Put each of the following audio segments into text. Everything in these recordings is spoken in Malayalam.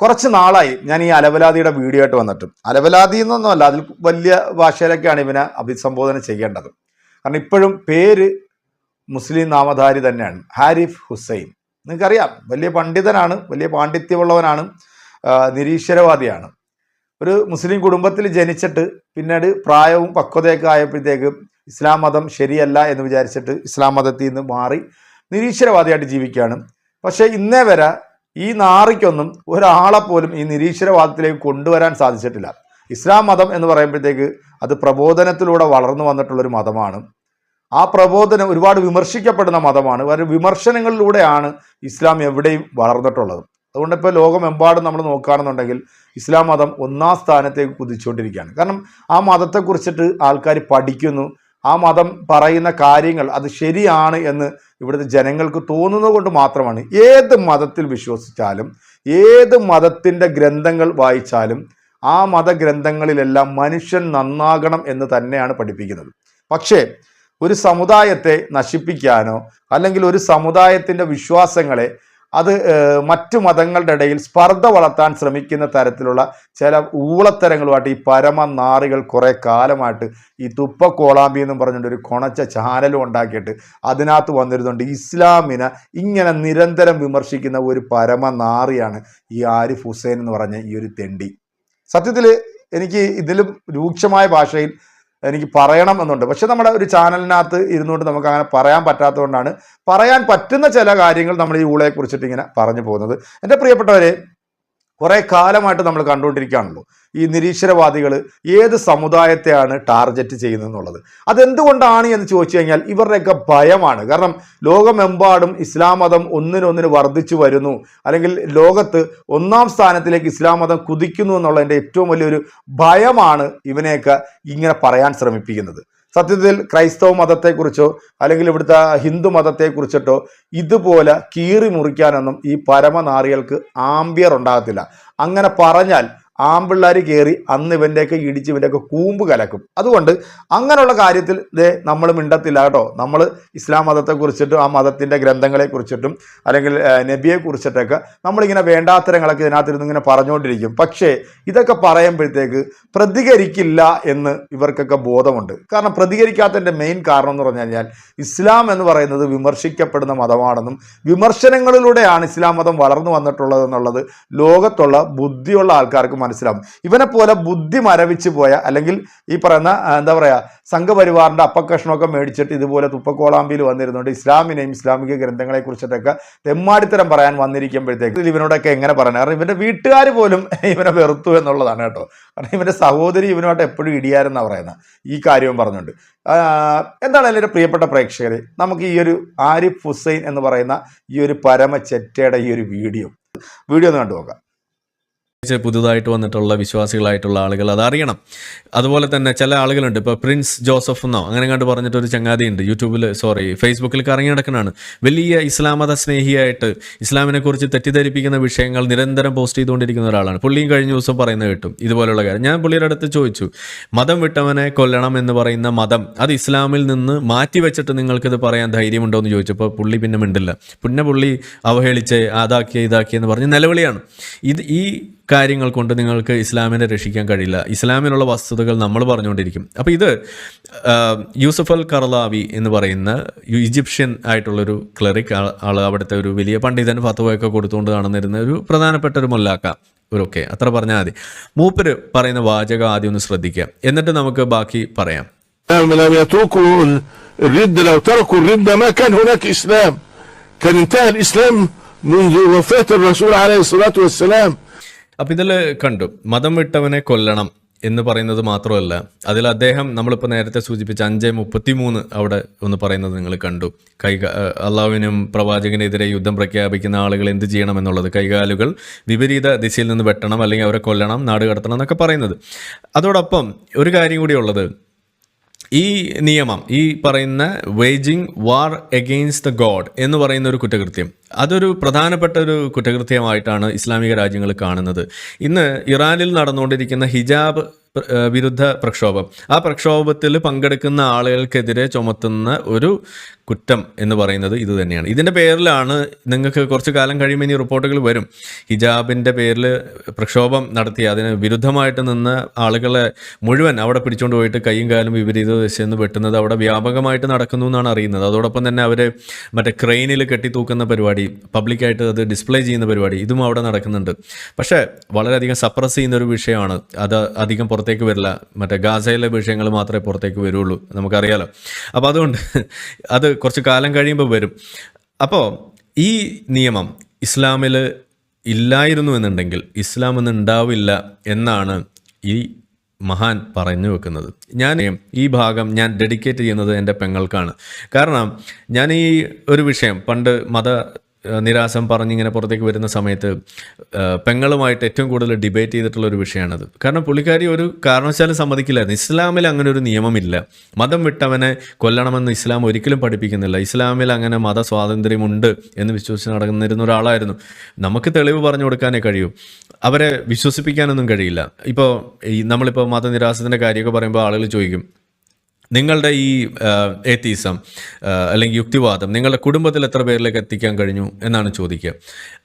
കുറച്ച് നാളായി ഞാൻ ഈ അലവലാതിയുടെ വീഡിയോ ആയിട്ട് വന്നിട്ട്. അലവലാതി എന്നൊന്നുമല്ല അതിൽ വലിയ ഭാഷയിലൊക്കെയാണ് ഇവനെ അഭിസംബോധന ചെയ്യേണ്ടത്. കാരണം ഇപ്പോഴും പേര് മുസ്ലിം നാമധാരി തന്നെയാണ് ഹാരിഫ് ഹുസൈൻ. നിങ്ങൾക്കറിയാം വലിയ പണ്ഡിതനാണ് വലിയ പാണ്ഡിത്യമുള്ളവനാണ് നിരീശ്വരവാദിയാണ്. ഒരു മുസ്ലിം കുടുംബത്തിൽ ജനിച്ചിട്ട് പിന്നീട് പ്രായവും പക്വതയൊക്കെ ആയപ്പോഴത്തേക്ക് ഇസ്ലാം മതം ശരിയല്ല എന്ന് വിചാരിച്ചിട്ട് ഇസ്ലാം മതത്തിൽ നിന്ന് മാറി നിരീശ്വരവാദിയായിട്ട് ജീവിക്കുകയാണ്. പക്ഷേ ഇന്നേ വരെ ഈ നാറിക്കൊന്നും ഒരാളെ പോലും ഈ നിരീശ്വരവാദത്തിലേക്ക് കൊണ്ടുവരാൻ സാധിച്ചിട്ടില്ല. ഇസ്ലാം മതം എന്ന് പറയുമ്പോഴത്തേക്ക് അത് പ്രബോധനത്തിലൂടെ വളർന്നു വന്നിട്ടുള്ളൊരു മതമാണ്. ആ പ്രബോധനം ഒരുപാട് വിമർശിക്കപ്പെടുന്ന മതമാണ്. വിമർശനങ്ങളിലൂടെയാണ് ഇസ്ലാം എവിടെയും വളർന്നിട്ടുള്ളത്. അതുകൊണ്ട് ഇപ്പോൾ ലോകമെമ്പാടും നമ്മൾ നോക്കുകയാണെന്നുണ്ടെങ്കിൽ ഇസ്ലാം മതം ഒന്നാം സ്ഥാനത്തേക്ക് കുതിച്ചുകൊണ്ടിരിക്കുകയാണ്. കാരണം ആ മതത്തെക്കുറിച്ചിട്ട് ആൾക്കാർ പഠിക്കുന്നു. ആ മതം പറയുന്ന കാര്യങ്ങൾ അത് ശരിയാണ് എന്ന് ഇവിടുത്തെ ജനങ്ങൾക്ക് തോന്നുന്നത് കൊണ്ട് മാത്രമാണ് ഏത് മതത്തിൽ വിശ്വസിച്ചാലും ഏത് മതത്തിന്റെ ഗ്രന്ഥങ്ങൾ വായിച്ചാലും ആ മതഗ്രന്ഥങ്ങളിലെല്ലാം മനുഷ്യൻ നന്നാകണം എന്ന് തന്നെയാണ് പഠിപ്പിക്കുന്നത്. പക്ഷേ ഒരു സമുദായത്തെ നശിപ്പിക്കാനോ അല്ലെങ്കിൽ ഒരു സമുദായത്തിന്റെ വിശ്വാസങ്ങളെ അത് മറ്റു മതങ്ങളുടെ ഇടയിൽ സ്പർദ്ധ വളർത്താൻ ശ്രമിക്കുന്ന തരത്തിലുള്ള ചില ഊളത്തരങ്ങളുമായിട്ട് ഈ പരമനാറികൾ കുറേ കാലമായിട്ട് ഈ തുപ്പ കോളാമ്പി എന്നും പറഞ്ഞുകൊണ്ട് ഒരു കൊണച്ച ചാനലും ഉണ്ടാക്കിയിട്ട് അതിനകത്ത് വന്നിരുന്നുണ്ട്. ഇസ്ലാമിനെ ഇങ്ങനെ നിരന്തരം വിമർശിക്കുന്ന ഒരു പരമനാറിയാണ് ഈ ആരിഫ് ഹുസൈൻ എന്ന് പറഞ്ഞ ഈ ഒരു തെണ്ടി. സത്യത്തിൽ എനിക്ക് ഇതിലും രൂക്ഷമായ ഭാഷയിൽ എനിക്ക് പറയണം എന്നുണ്ട്. പക്ഷെ നമ്മുടെ ഒരു ചാനലിനകത്ത് ഇരുന്നുകൊണ്ട് നമുക്ക് അങ്ങനെ പറയാൻ പറ്റാത്തതുകൊണ്ടാണ് പറയാൻ പറ്റുന്ന ചില കാര്യങ്ങൾ നമ്മൾ ഈ ഊളയെ കുറിച്ചിട്ട് ഇങ്ങനെ പറഞ്ഞു പോകുന്നത്. എന്റെ പ്രിയപ്പെട്ടവരെ കുറേ കാലമായിട്ട് നമ്മൾ കണ്ടുകൊണ്ടിരിക്കുകയാണല്ലോ. ഈ നിരീശ്വരവാദികൾ ഏത് സമുദായത്തെയാണ് ടാർഗറ്റ് ചെയ്യുന്നത് എന്നുള്ളത് അതെന്തുകൊണ്ടാണ് എന്ന് ചോദിച്ചു കഴിഞ്ഞാൽ ഇവരുടെയൊക്കെ ഭയമാണ്. കാരണം ലോകമെമ്പാടും ഇസ്ലാം മതം ഒന്നിനൊന്നിന് വർദ്ധിച്ചു വരുന്നു. അല്ലെങ്കിൽ ലോകത്ത് ഒന്നാം സ്ഥാനത്തിലേക്ക് ഇസ്ലാം മതം കുതിക്കുന്നു എന്നുള്ളതിന്റെ ഏറ്റവും വലിയൊരു ഭയമാണ് ഇവനെയൊക്കെ ഇങ്ങനെ പറയാൻ ശ്രമിപ്പിക്കുന്നത്. സത്യത്തിൽ ക്രൈസ്തവ മതത്തെക്കുറിച്ചോ അല്ലെങ്കിൽ ഇവിടുത്തെ ഹിന്ദു മതത്തെക്കുറിച്ചിട്ടോ ഇതുപോലെ കീറി മുറിക്കാനൊന്നും ഈ പരമനാറികൾക്ക് ആംബിയർ ഉണ്ടാകത്തില്ല. അങ്ങനെ പറഞ്ഞാൽ ആമ്പിള്ളാർ കയറി അന്ന് ഇവന്റെയൊക്കെ ഇടിച്ച് ഇവന്റെയൊക്കെ കൂമ്പ് കലക്കും. അതുകൊണ്ട് അങ്ങനെയുള്ള കാര്യത്തിൽ ദേ നമ്മൾ മിണ്ടത്തില്ല കേട്ടോ. നമ്മൾ ഇസ്ലാം മതത്തെക്കുറിച്ചിട്ടും ആ മതത്തിന്റെ ഗ്രന്ഥങ്ങളെക്കുറിച്ചിട്ടും അല്ലെങ്കിൽ നബിയെക്കുറിച്ചിട്ടൊക്കെ നമ്മളിങ്ങനെ വേണ്ടാത്തരങ്ങളൊക്കെ ഇതിനകത്തിരുന്ന് ഇങ്ങനെ പറഞ്ഞുകൊണ്ടിരിക്കും. പക്ഷേ ഇതൊക്കെ പറയുമ്പോഴത്തേക്ക് പ്രതികരിക്കില്ല എന്ന് ഇവർക്കൊക്കെ ബോധമുണ്ട്. കാരണം പ്രതികരിക്കാത്തതിന്റെ മെയിൻ കാരണം എന്ന് പറഞ്ഞു കഴിഞ്ഞാൽ ഇസ്ലാം എന്ന് പറയുന്നത് വിമർശിക്കപ്പെടുന്ന മതമാണെന്നും വിമർശനങ്ങളിലൂടെയാണ് ഇസ്ലാം മതം വളർന്നു വന്നിട്ടുള്ളത് എന്നുള്ളത് ലോകത്തുള്ള ബുദ്ധിയുള്ള ആൾക്കാർക്ക് മനസ്സിലാവും. ഇവനെ പോലെ ബുദ്ധി മരവിച്ച് പോയ അല്ലെങ്കിൽ ഈ പറയുന്ന എന്താ പറയുക സംഘപരിവാറിന്റെ അപ്പക്കഷ്ണമൊക്കെ മേടിച്ചിട്ട് ഇതുപോലെ തുപ്പക്കോളാമ്പിയിൽ വന്നിരുന്നുകൊണ്ട് ഇസ്ലാമിനെയും ഇസ്ലാമിക ഗ്രന്ഥങ്ങളെ കുറിച്ചിട്ടൊക്കെ തെമ്മാടിത്തരം പറയാൻ വന്നിരിക്കുമ്പോഴത്തേക്ക് ഇവനോടൊക്കെ എങ്ങനെ പറയണം? കാരണം ഇവന്റെ വീട്ടുകാർ പോലും ഇവനെ വെറുത്തു എന്നുള്ളതാണ് കേട്ടോ. കാരണം ഇവന്റെ സഹോദരി ഇവനോട്ട് എപ്പോഴും ഇടിയാരെന്നാണ് പറയുന്നത് ഈ കാര്യവും പറഞ്ഞുണ്ട് എന്താണ് എന്റെ പ്രിയപ്പെട്ട പ്രേക്ഷകരെ? നമുക്ക് ഈ ഒരു ആരിഫ് ഹുസൈൻ എന്ന് പറയുന്ന ഈ ഒരു പരമ ചെറ്റയുടെ ഈ ഒരു വീഡിയോ. വീഡിയോ ഒന്ന് കണ്ടു നോക്കാം പുതുതായിട്ട് വന്നിട്ടുള്ള വിശ്വാസികളായിട്ടുള്ള ആളുകൾ അതറിയണം. അതുപോലെ തന്നെ ചില ആളുകളുണ്ട്. ഇപ്പോൾ പ്രിൻസ് ജോസഫ് എന്നോ അങ്ങനെ കണ്ട് പറഞ്ഞിട്ട് ഒരു ചങ്ങാതിയുണ്ട്. യൂട്യൂബിൽ സോറി ഫേസ്ബുക്കിൽ കറങ്ങി നടക്കുന്നതാണ് വലിയ ഇസ്ലാം മത സ്നേഹിയായിട്ട് ഇസ്ലാമിനെ കുറിച്ച് തെറ്റിദ്ധരിപ്പിക്കുന്ന വിഷയങ്ങൾ നിരന്തരം പോസ്റ്റ് ചെയ്തുകൊണ്ടിരിക്കുന്ന ഒരാളാണ്. പുള്ളിയും കഴിഞ്ഞ ദിവസം പറയുന്നത് കേട്ടും. ഇതുപോലെയുള്ള കാര്യം. ഞാൻ പുള്ളിയുടെ അടുത്ത് ചോദിച്ചു മതം വിട്ടവനെ കൊല്ലണം എന്ന് പറയുന്ന മതം അത് ഇസ്ലാമിൽ നിന്ന് മാറ്റി വെച്ചിട്ട് നിങ്ങൾക്കിത് പറയാൻ ധൈര്യമുണ്ടോ? എന്ന് ചോദിച്ചപ്പോൾ പുള്ളി പിന്നെ മിണ്ടില്ല. പിന്നെ പുള്ളി അവഹേളിച്ച് അതാക്കി ഇതാക്കി എന്ന് പറഞ്ഞ് നിലവിളിയാണ്. ഇത് ഈ കാര്യങ്ങൾ കൊണ്ട് നിങ്ങൾക്ക് ഇസ്ലാമിനെ രക്ഷിക്കാൻ കഴിയില്ല ഇസ്ലാമിലുള്ള വസ്തുതകൾ നമ്മൾ പറഞ്ഞുകൊണ്ടിരിക്കും അപ്പോൾ ഇത് ആ, യൂസഫ് അൽ കർലാവി എന്ന് പറയുന്ന യു- ഈജിപ്ഷ്യൻ ആയിട്ടുള്ളൊരു ക്ലറിക് ആൾ അവിടുത്തെ ഒരു വലിയ പണ്ഡിതൻ ഫത്തുവയൊക്കെ കൊടുത്തുകൊണ്ട് നടന്നിരുന്ന ഒരു പ്രധാനപ്പെട്ട ഒരു മൊല്ലാക്ക ഒരു ഓക്കെ അത്ര പറഞ്ഞാൽ മതി മൂപ്പര് പറയുന്ന വാചകം ആദ്യം ഒന്ന് ശ്രദ്ധിക്കുക എന്നിട്ട് നമുക്ക് ബാക്കി പറയാം لم لم يتركوا الردة لو تركوا الردة ما كان هناك إسلام كان انتهى الإسلام منذ وفاة الرسول عليه الصلاة والسلام അപ്പം ഇതിൽ കണ്ടു. മതം വിട്ടവനെ കൊല്ലണം എന്ന് പറയുന്നത് മാത്രമല്ല അതിൽ അദ്ദേഹം നമ്മളിപ്പോൾ നേരത്തെ സൂചിപ്പിച്ച അഞ്ച് മുപ്പത്തി മൂന്ന് അവിടെ ഒന്ന് പറയുന്നത് നിങ്ങൾ കണ്ടു. കൈ അള്ളാഹുവിനും പ്രവാചകനെതിരെ യുദ്ധം പ്രഖ്യാപിക്കുന്ന ആളുകൾ എന്ത് ചെയ്യണം എന്നുള്ളത് കൈകാലുകൾ വിപരീത ദിശയിൽ നിന്ന് വെട്ടണം അല്ലെങ്കിൽ അവരെ കൊല്ലണം നാട് കടത്തണം എന്നൊക്കെ പറയുന്നത്. അതോടൊപ്പം ഒരു കാര്യം കൂടി ഉള്ളത് ഈ നിയമം ഈ പറയുന്ന waging war against the God എന്ന് പറയുന്ന ഒരു കുറ്റകൃത്യം. അതൊരു പ്രധാനപ്പെട്ട ഒരു കുറ്റകൃത്യമായിട്ടാണ് ഇസ്ലാമിക രാജ്യങ്ങൾ കാണുന്നത്. ഇന്ന് ഇറാനിൽ നടന്നുകൊണ്ടിരിക്കുന്ന ഹിജാബ് വിരുദ്ധ പ്രക്ഷോഭം. ആ പ്രക്ഷോഭത്തിൽ പങ്കെടുക്കുന്ന ആളുകൾക്കെതിരെ ചുമത്തുന്ന ഒരു കുറ്റം എന്ന് പറയുന്നത് ഇത് തന്നെയാണ്. ഇതിന്റെ പേരിലാണ് നിങ്ങൾക്ക് കുറച്ച് കാലം കഴിയുമ്പോൾ ഇനി റിപ്പോർട്ടുകൾ വരും. ഹിജാബിന്റെ പേരിൽ പ്രക്ഷോഭം നടത്തി അതിന് വിരുദ്ധമായിട്ട് നിന്ന് ആളുകളെ മുഴുവൻ അവിടെ പിടിച്ചുകൊണ്ട് പോയിട്ട് കൈയും കാലും വിപരീത ദിശയെന്ന് വെട്ടുന്നത് അവിടെ വ്യാപകമായിട്ട് നടക്കുന്നു എന്നാണ് അറിയുന്നത്. അതോടൊപ്പം തന്നെ അവർ മറ്റേ ക്രെയിനിൽ കെട്ടിത്തൂക്കുന്ന പരിപാടി പബ്ലിക്കായിട്ട് അത് ഡിസ്പ്ലേ ചെയ്യുന്ന പരിപാടി ഇതും അവിടെ നടക്കുന്നുണ്ട്. പക്ഷേ വളരെയധികം സപ്രസ് ചെയ്യുന്ന ഒരു വിഷയമാണ്. അത് അധികം പുറത്തേക്ക് വരില്ല. മറ്റേ ഗാസയിലെ വിഷയങ്ങൾ മാത്രമേ പുറത്തേക്ക് വരുള്ളൂ. നമുക്കറിയാലോ. അപ്പോൾ അതുകൊണ്ട് അത് കുറച്ച് കാലം കഴിയുമ്പോൾ വരും. അപ്പോൾ ഈ നിയമം ഇസ്ലാമിൽ ഇല്ലായിരുന്നു എന്നുണ്ടെങ്കിൽ ഇസ്ലാം എന്ന് ഉണ്ടാവില്ല എന്നാണ് ഈ മഹാൻ പറഞ്ഞു വെക്കുന്നത്. ഞാൻ ഈ ഭാഗം ഞാൻ ഡെഡിക്കേറ്റ് ചെയ്യുന്നത് എന്റെ പെങ്ങൾക്കാണ്. കാരണം ഞാൻ ഈ ഒരു വിഷയം പണ്ട് മത നിരാസം പറഞ്ഞിങ്ങനെ പുറത്തേക്ക് വരുന്ന സമയത്ത് പെങ്ങളുമായിട്ട് ഏറ്റവും കൂടുതൽ ഡിബേറ്റ് ചെയ്തിട്ടുള്ള ഒരു വിഷയമാണത്. കാരണം പുള്ളിക്കാരി ഒരു കാരണവശാലും സമ്മതിക്കില്ലായിരുന്നു ഇസ്ലാമിൽ അങ്ങനെ ഒരു നിയമമില്ല. മതം വിട്ടവനെ കൊല്ലണമെന്ന് ഇസ്ലാം ഒരിക്കലും പഠിപ്പിക്കുന്നില്ല. ഇസ്ലാമിൽ അങ്ങനെ മത സ്വാതന്ത്ര്യമുണ്ട് എന്ന് വിശ്വസിച്ച് നടന്നിരുന്ന ഒരാളായിരുന്നു. നമുക്ക് തെളിവ് പറഞ്ഞു കൊടുക്കാനേ കഴിയൂ. അവരെ വിശ്വസിപ്പിക്കാനൊന്നും കഴിയില്ല. ഇപ്പോൾ ഈ നമ്മളിപ്പോൾ മതനിരാസത്തിന്റെ കാര്യമൊക്കെ പറയുമ്പോൾ ആളുകൾ ചോദിക്കും നിങ്ങളുടെ ഈ ഏത്തീസം അല്ലെങ്കിൽ യുക്തിവാദം നിങ്ങളുടെ കുടുംബത്തിൽ എത്ര പേരിലേക്ക് എത്തിക്കാൻ കഴിഞ്ഞു എന്നാണ് ചോദിക്കുക.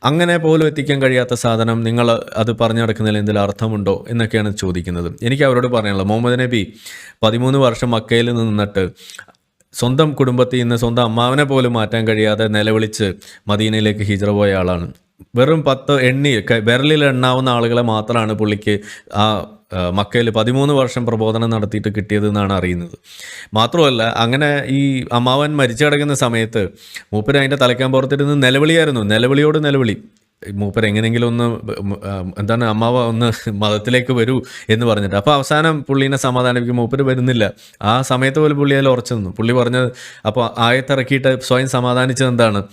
അങ്ങനെ പോലും എത്തിക്കാൻ കഴിയാത്ത സാധനം നിങ്ങൾ അത് പറഞ്ഞു നടക്കുന്നതിൽ എന്തെങ്കിലും അർത്ഥമുണ്ടോ എന്നൊക്കെയാണ് ചോദിക്കുന്നത്. എനിക്ക് അവരോട് പറയാനുള്ളത് മുഹമ്മദ് നബി പതിമൂന്ന് വർഷം മക്കയിൽ നിന്നിട്ട് സ്വന്തം കുടുംബത്തിൽ നിന്ന് സ്വന്തം അമ്മാവനെ പോലും മാറ്റാൻ കഴിയാതെ നിലവിളിച്ച് മദീനയിലേക്ക് ഹിജറ പോയ ആളാണ്. വെറും പത്ത് എണ്ണി വിരലിൽ എണ്ണാവുന്ന ആളുകളെ മാത്രമാണ് പുള്ളിക്ക് ആ മക്കയിൽ പതിമൂന്ന് വർഷം പ്രബോധനം നടത്തിയിട്ട് കിട്ടിയത് എന്നാണ് അറിയുന്നത്. മാത്രമല്ല അങ്ങനെ ഈ അമ്മാവൻ മരിച്ചു കിടക്കുന്ന സമയത്ത് മൂപ്പര് അതിന്റെ തലയ്ക്കാൻ പുറത്തിരുന്ന് നിലവിളിയായിരുന്നു. നിലവിളിയോട് നിലവിളി. മൂപ്പർ എങ്ങനെയെങ്കിലും ഒന്ന് എന്താണ് അമ്മാവ ഒന്ന് മതത്തിലേക്ക് വരൂ എന്ന് പറഞ്ഞിട്ട്. അപ്പോൾ അവസാനം പുള്ളീനെ സമാധാനിപ്പിക്കും. മൂപ്പർ വരുന്നില്ല. ആ സമയത്ത് പോലും പുള്ളി അതിൽ ഉറച്ചു നിന്നു. പുള്ളി പറഞ്ഞത് അപ്പോൾ ആയത്തിറക്കിയിട്ട് സ്വയം സമാധാനിച്ചത് എന്താണ്?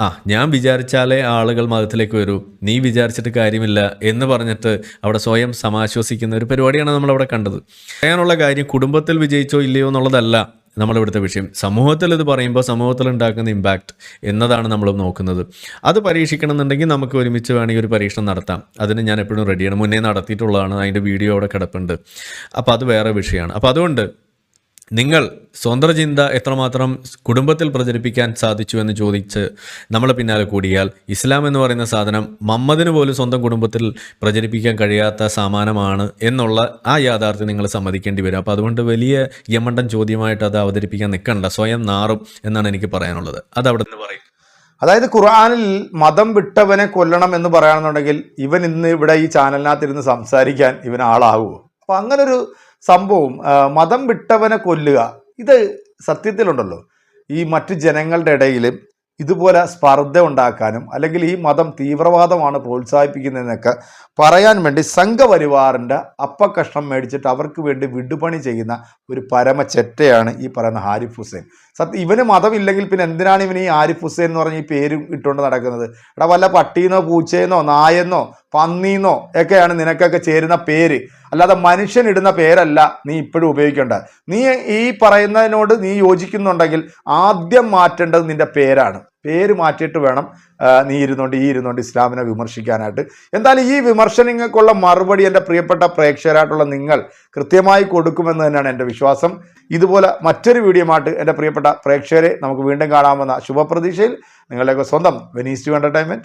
ആ ഞാൻ വിചാരിച്ചാലേ ആളുകൾ മതത്തിലേക്ക് വരൂ. നീ വിചാരിച്ചിട്ട് കാര്യമില്ല എന്ന് പറഞ്ഞിട്ട് അവിടെ സ്വയം സമാശ്വസിക്കുന്ന ഒരു പരിപാടിയാണ് നമ്മളവിടെ കണ്ടത്. പറയാനുള്ള കാര്യം കുടുംബത്തിൽ വിജയിച്ചോ ഇല്ലയോ എന്നുള്ളതല്ല. നമ്മളിവിടുത്തെ വിഷയം. സമൂഹത്തിൽ ഇത് പറയുമ്പോൾ സമൂഹത്തിൽ ഉണ്ടാക്കുന്ന ഇമ്പാക്റ്റ് എന്നതാണ് നമ്മൾ നോക്കുന്നത്. അത് പരീക്ഷിക്കണം എന്നുണ്ടെങ്കിൽ നമുക്ക് ഒരുമിച്ച് വേണമെങ്കിൽ ഒരു പരീക്ഷണം നടത്താം. അതിന് ഞാൻ എപ്പോഴും റെഡിയാണ് മുന്നേ നടത്തിയിട്ടുള്ളതാണ്. അതിന്റെ വീഡിയോ അവിടെ കിടപ്പുണ്ട്. അപ്പോൾ അത് വേറെ വിഷയമാണ്. അപ്പോൾ അതുകൊണ്ട് നിങ്ങൾ സ്വന്തം ചിന്ത എത്രമാത്രം കുടുംബത്തിൽ പ്രചരിപ്പിക്കാൻ സാധിച്ചു എന്ന് ചോദിച്ച് നമ്മളെ പിന്നാലെ കൂടിയാൽ ഇസ്ലാം എന്ന് പറയുന്ന സാധനം മമ്മദിന് പോലും സ്വന്തം കുടുംബത്തിൽ പ്രചരിപ്പിക്കാൻ കഴിയാത്ത സമാനമാണ് എന്നുള്ള ആ യാഥാർത്ഥ്യം നിങ്ങൾ സമ്മതിക്കേണ്ടി വരും. അപ്പോൾ അതുകൊണ്ട് വലിയ യമണ്ടൻ ചോദ്യമായിട്ട് അത് അവതരിപ്പിക്കാൻ നിൽക്കണ്ട. സ്വയം നാറും എന്നാണ് എനിക്ക് പറയാനുള്ളത്. അത് അവിടെ നിന്ന് പറയും. അതായത് ഖുർആാനിൽ മതം വിട്ടവനെ കൊല്ലണം എന്ന് പറയുകയാണെന്നുണ്ടെങ്കിൽ ഇവൻ ഇന്ന് ഇവിടെ ഈ ചാനലിനകത്തിരുന്ന് സംസാരിക്കാൻ ഇവൻ ആളാകുമോ അപ്പം അങ്ങനൊരു സംഭവം മതം വിട്ടവനെ കൊല്ലുക ഇത് സത്യത്തിലുണ്ടല്ലോ. ഈ മറ്റു ജനങ്ങളുടെ ഇടയിൽ ഇതുപോലെ സ്പർദ്ധ ഉണ്ടാക്കാനും അല്ലെങ്കിൽ ഈ മതം തീവ്രവാദമാണ് പ്രോത്സാഹിപ്പിക്കുന്നതെന്നൊക്കെ പറയാൻ വേണ്ടി സംഘപരിവാറിന്റെ അപ്പക്കഷ്ണം മേടിച്ചിട്ട് അവർക്ക് വേണ്ടി വിടുപണി ചെയ്യുന്ന ഒരു പരമ ചെറ്റയാണ് ഈ പറയുന്ന ഹാരിഫ് ഹുസൈൻ. സത്യം ഇവന് മതമില്ലെങ്കിൽ പിന്നെ എന്തിനാണ് ഇവന് ഈ ആരിഫ് ഹുസൈൻ എന്ന് പറഞ്ഞ ഈ പേര് ഇട്ടുകൊണ്ട് നടക്കുന്നത്? എടാ വല്ല പട്ടീന്നോ പൂച്ചയെന്നോ നായെന്നോ പന്നീന്നോ ഒക്കെയാണ് നിനക്കൊക്കെ ചേരുന്ന പേര്. അല്ലാതെ മനുഷ്യൻ ഇടുന്ന പേരല്ല നീ ഇപ്പോഴും ഉപയോഗിക്കേണ്ട നീ ഈ പറയുന്നതിനോട് നീ യോജിക്കുന്നുണ്ടെങ്കിൽ ആദ്യം മാറ്റേണ്ടത് നിന്റെ പേരാണ്. പേര് മാറ്റിയിട്ട് വേണം നീ ഇരുന്നുകൊണ്ട് ഈ ഇരുന്നുകൊണ്ട് ഇസ്ലാമിനെ വിമർശിക്കാനായിട്ട്. എന്തായാലും ഈ വിമർശനങ്ങൾക്കുള്ള മറുപടി എന്റെ പ്രിയപ്പെട്ട പ്രേക്ഷകരായിട്ടുള്ള നിങ്ങൾ കൃത്യമായി കൊടുക്കുമെന്ന് തന്നെയാണ് എന്റെ വിശ്വാസം. ഇതുപോലെ മറ്റൊരു വീഡിയോമായിട്ട് എന്റെ പ്രിയപ്പെട്ട പ്രേക്ഷകരെ നമുക്ക് വീണ്ടും കാണാമെന്ന ശുഭപ്രതീക്ഷയിൽ നിങ്ങളുടെയൊക്കെ സ്വന്തം വെനീസ് ടു എന്റർടൈൻമെന്റ്